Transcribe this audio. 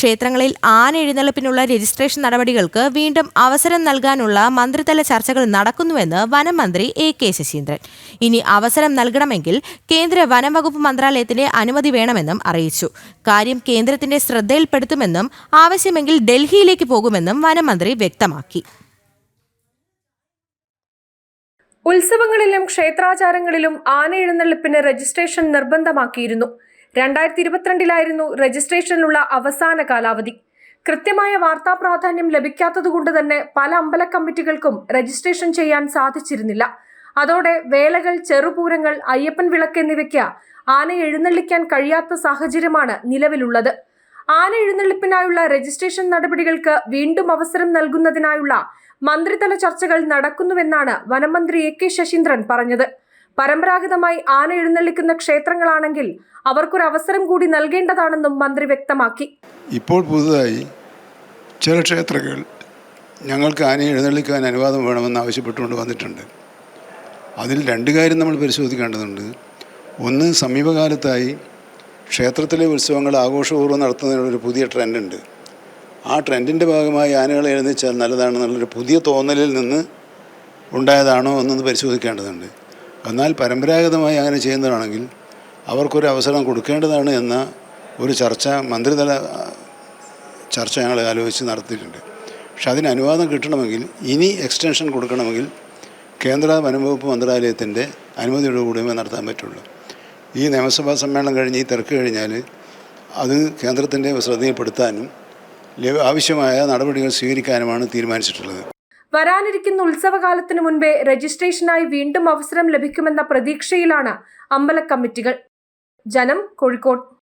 ക്ഷേത്രങ്ങളിൽ ആന എഴുന്നള്ളിപ്പിനുള്ള രജിസ്ട്രേഷൻ നടപടികൾക്ക് വീണ്ടും അവസരം നൽകാനുള്ള മന്ത്രിതല ചർച്ചകൾ നടക്കുന്നുവെന്ന് വനം മന്ത്രി എ കെ ശശീന്ദ്രൻ. ഇനി അവസരം നൽകണമെങ്കിൽ കേന്ദ്ര വനം വകുപ്പ് മന്ത്രാലയത്തിന്റെ അനുമതി വേണമെന്നും അറിയിച്ചു. കാര്യം കേന്ദ്രത്തിന്റെ ശ്രദ്ധയിൽപ്പെടുത്തുമെന്നും ആവശ്യമെങ്കിൽ ഡൽഹിയിലേക്ക് പോകുമെന്നും വനം മന്ത്രി വ്യക്തമാക്കി. ഉത്സവങ്ങളിലും ക്ഷേത്രാചാരങ്ങളിലും ആന എഴുന്നള്ളിപ്പിന് രജിസ്ട്രേഷൻ നിർബന്ധമാക്കിയിരുന്നു. രണ്ടായിരത്തി ഇരുപത്തിരണ്ടിലായിരുന്നു രജിസ്ട്രേഷനിലുള്ള അവസാന കാലാവധി. കൃത്യമായ വാർത്താ പ്രാധാന്യം ലഭിക്കാത്തതുകൊണ്ട് തന്നെ പല അമ്പല കമ്മിറ്റികൾക്കും രജിസ്ട്രേഷൻ ചെയ്യാൻ സാധിച്ചിരുന്നില്ല. അതോടെ വേലകൾ ചെറുപൂരങ്ങൾ അയ്യപ്പൻ വിളക്ക് എന്നിവയ്ക്ക് ആന എഴുന്നള്ളിക്കാൻ കഴിയാത്ത സാഹചര്യമാണ് നിലവിലുള്ളത്. ആന എഴുന്നള്ളിപ്പിനായുള്ള രജിസ്ട്രേഷൻ നടപടികൾക്ക് വീണ്ടും അവസരം നൽകുന്നതിനായുള്ള മന്ത്രിതല ചർച്ചകൾ നടക്കുന്നുവെന്നാണ് വനമന്ത്രി എ കെ ശശീന്ദ്രൻ പറഞ്ഞത്. പരമ്പരാഗതമായി ആന എഴുന്നള്ളിക്കുന്ന ക്ഷേത്രങ്ങളാണെങ്കിൽ അവർക്കൊരു അവസരം കൂടി നൽകേണ്ടതാണെന്നും മന്ത്രി വ്യക്തമാക്കി. ഇപ്പോൾ പുതുതായി ചില ക്ഷേത്രങ്ങൾ ഞങ്ങൾക്ക് ആനയെ എഴുന്നള്ളിക്കാൻ അനുവാദം വേണമെന്ന് ആവശ്യപ്പെട്ടുകൊണ്ട് വന്നിട്ടുണ്ട്. അതിൽ രണ്ട് കാര്യം നമ്മൾ പരിശോധിക്കേണ്ടതുണ്ട്. ഒന്ന് സമീപകാലത്തായി ക്ഷേത്രത്തിലെ ഉത്സവങ്ങൾ ആഘോഷപൂർവം നടത്തുന്നതിനുള്ളൊരു പുതിയ ട്രെൻഡുണ്ട്. ആ ട്രെൻഡിന്റെ ഭാഗമായി ആനകളെ എഴുന്നേച്ചാൽ നല്ലതാണെന്നുള്ളൊരു പുതിയ തോന്നലിൽ നിന്ന് ഉണ്ടായതാണോ എന്നൊന്ന് പരിശോധിക്കേണ്ടതുണ്ട്. എന്നാൽ പരമ്പരാഗതമായി അങ്ങനെ ചെയ്യുന്നതാണെങ്കിൽ അവർക്കൊരു അവസരം കൊടുക്കേണ്ടതാണ് എന്ന ഒരു ചർച്ച മന്ത്രിതല ചർച്ച ഞങ്ങൾ ആലോചിച്ച് നടത്തിയിട്ടുണ്ട്. പക്ഷെ അതിന് അനുവാദം കിട്ടണമെങ്കിൽ ഇനി എക്സ്റ്റൻഷൻ കൊടുക്കണമെങ്കിൽ കേന്ദ്ര വനംവകുപ്പ് മന്ത്രാലയത്തിന്റെ അനുമതിയോടുകൂടിയേ നടത്താൻ പറ്റുള്ളൂ. ഈ നിയമസഭാ സമ്മേളനം കഴിഞ്ഞ് ഈ തിരക്ക് കഴിഞ്ഞാൽ അത് കേന്ദ്രത്തിന്റെ ശ്രദ്ധയിൽപ്പെടുത്താനും ആവശ്യമായ നടപടികൾ സ്വീകരിക്കാനുമാണ് തീരുമാനിച്ചിട്ടുള്ളത്. വരാനിരിക്കുന്ന ഉത്സവകാലത്തിനു മുൻപേ രജിസ്ട്രേഷനായി വീണ്ടും അവസരം ലഭിക്കുമെന്ന പ്രതീക്ഷയിലാണ് അമ്പല കമ്മിറ്റികൾ ജനം കോഴിക്കോട്